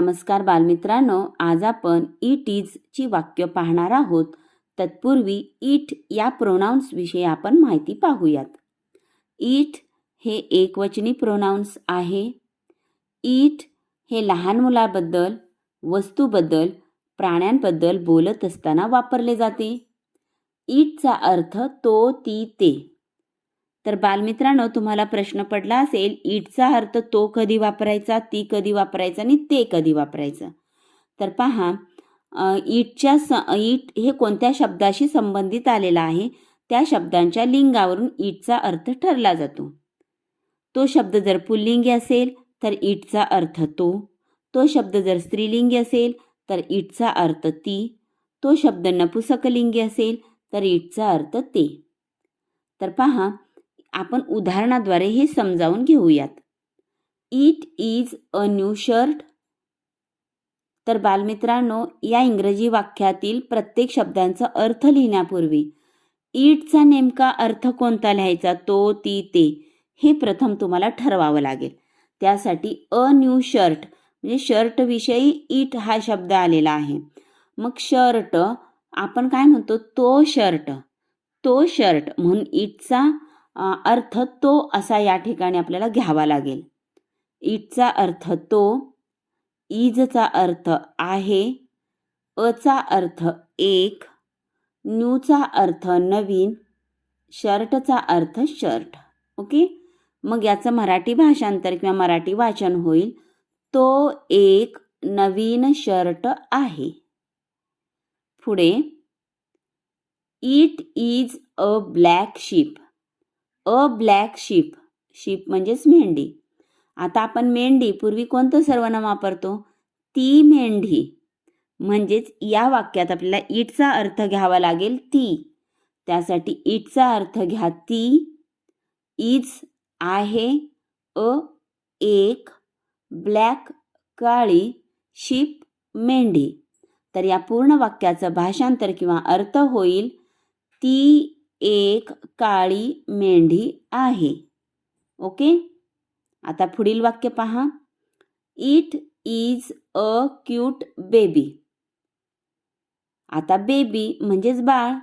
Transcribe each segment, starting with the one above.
नमस्कार बालमित्रांनो आज आपण इट इजची वाक्य पाहणार आहोत. तत्पूर्वी इट या प्रोनाऊन्सविषयी आपण माहिती पाहूयात. इट हे एकवचनी प्रोनाऊन्स आहे. इट हे लहान मुलाबद्दल वस्तूबद्दल प्राण्यांबद्दल बोलत असताना वापरले जाते. इटचा अर्थ तो ती ते. तर बालमित्रांनो तुम्हाला प्रश्न पडला असेल इटचा अर्थ तो कधी वापरायचा ती कधी वापरायचा आणि ते कधी वापरायचं? तर पहा ईटच्या स ईट हे कोणत्या शब्दाशी संबंधित आलेला आहे? त्या शब्दांच्या लिंगावरून ईटचा अर्थ ठरला जातो. तो शब्द जर पुल्लिंगी असेल तर ईटचा अर्थ तो. तो शब्द जर स्त्रीलिंगी असेल तर ईटचा अर्थ ती. तो शब्द नपुसकलिंगी असेल तर ईटचा अर्थ ते. तर पहा आपण उदाहरणाद्वारे हे समजावून घेऊयात. It is a new shirt तर बालमित्रांनो या इंग्रजी वाक्यातील प्रत्येक शब्दांचा अर्थ लिहिण्यापूर्वी इटचा नेमका अर्थ कोणता लिहायचा? तो ती ते हे प्रथम तुम्हाला ठरवावं लागेल. त्यासाठी अ न्यू शर्ट म्हणजे शर्टविषयी इट हा शब्द आलेला आहे. मग शर्ट आपण काय म्हणतो? तो शर्ट तो शर्ट म्हणून इटचा अर्थ तो असा या ठिकाणी आपल्याला घ्यावा लागेल. इटचा अर्थ तो इजचा अर्थ आहे अचा अर्थ एक न्यूचा अर्थ नवीन शर्टचा अर्थ शर्ट. ओके? मग याचं मराठी भाषांतर किंवा मराठी वाचन होईल. तो एक नवीन शर्ट आहे. पुढे it is a black ship. A black sheep sheep म्हणजेच मेंढी. आता आपण मेंढी पूर्वी कोणतं सर्वनाम वापरतो? ती मेंढी. म्हणजेच या वाक्यात आपल्याला इटचा अर्थ घ्यावा लागेल ती. त्यासाठी इटचा अर्थ घ्या ती. इज आहे अ एक ब्लॅक काळी शिप मेंढी. तर या पूर्ण वाक्याचं भाषांतर किंवा अर्थ होईल ती एक काळी मेंढी आहे. ओके? आता पुढील वाक्य पहा. It is a cute baby आता बेबी म्हणजेच बाळ.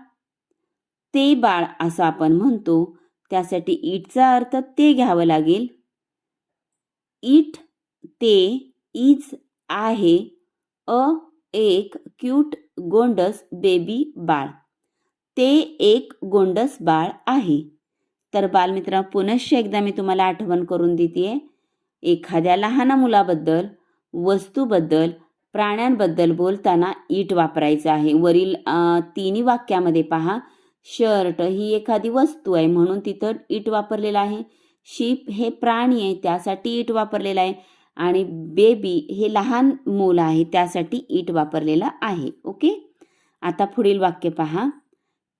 ते बाळ असं आपण म्हणतो त्यासाठी इटचा अर्थ ते घ्यावं लागेल. इट ते इज आहे. अ एक क्यूट गोंडस बेबी बाळ. ते एक गोंडस बाळ आहे. तर बालमित्र पुनश्च एकदा मी तुम्हाला आठवण करून देते एखाद्या लहान मुलाबद्दल वस्तूबद्दल प्राण्यांबद्दल बोलताना ईट वापरायचं आहे. वरील तिन्ही वाक्यामध्ये पहा शर्ट ही एखादी वस्तू आहे म्हणून तिथं ईट वापरलेलं आहे. शीप हे प्राणी आहे त्यासाठी ईट वापरलेलं आहे. आणि बेबी हे लहान मूल आहे त्यासाठी ईट वापरलेलं आहे. ओके? आता पुढील वाक्य पहा.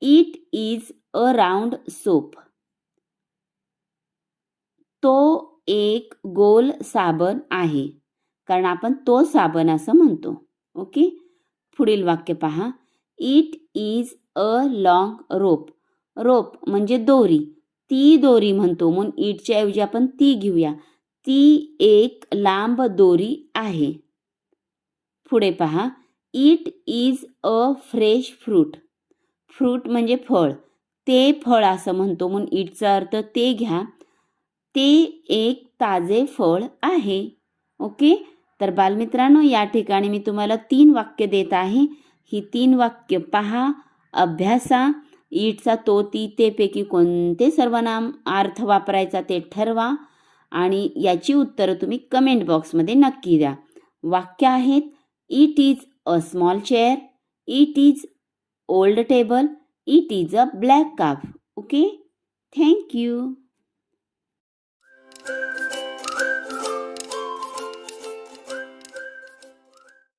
It is a round soap तो एक गोल साबण आहे. कारण आपण तो साबण असं म्हणतो. ओके पुढील वाक्य पहा. It is a long rope rope म्हणजे दोरी. ती दोरी म्हणतो. म्हणून इटच्या ऐवजी आपण ती घेऊया. ती एक लांब दोरी आहे. पुढे पहा. It is a fresh fruit fruit म्हणजे फळ. ते फळ असं म्हणतो म्हणून इटचा अर्थ ते घ्या. ते एक ताजे फळ आहे. ओके? तर बालमित्रांनो या ठिकाणी मी तुम्हाला तीन वाक्य देत आहे. ही तीन वाक्य पहा अभ्यासा. ईटचा तो ती तेपैकी कोणते सर्वनाम? अर्थ वापरायचा ते ठरवा. आणि याची उत्तरं तुम्ही कमेंट बॉक्समध्ये नक्की द्या. वाक्य आहेत it is a small chair. It is old table, it is a black cup. Okay? Thank you.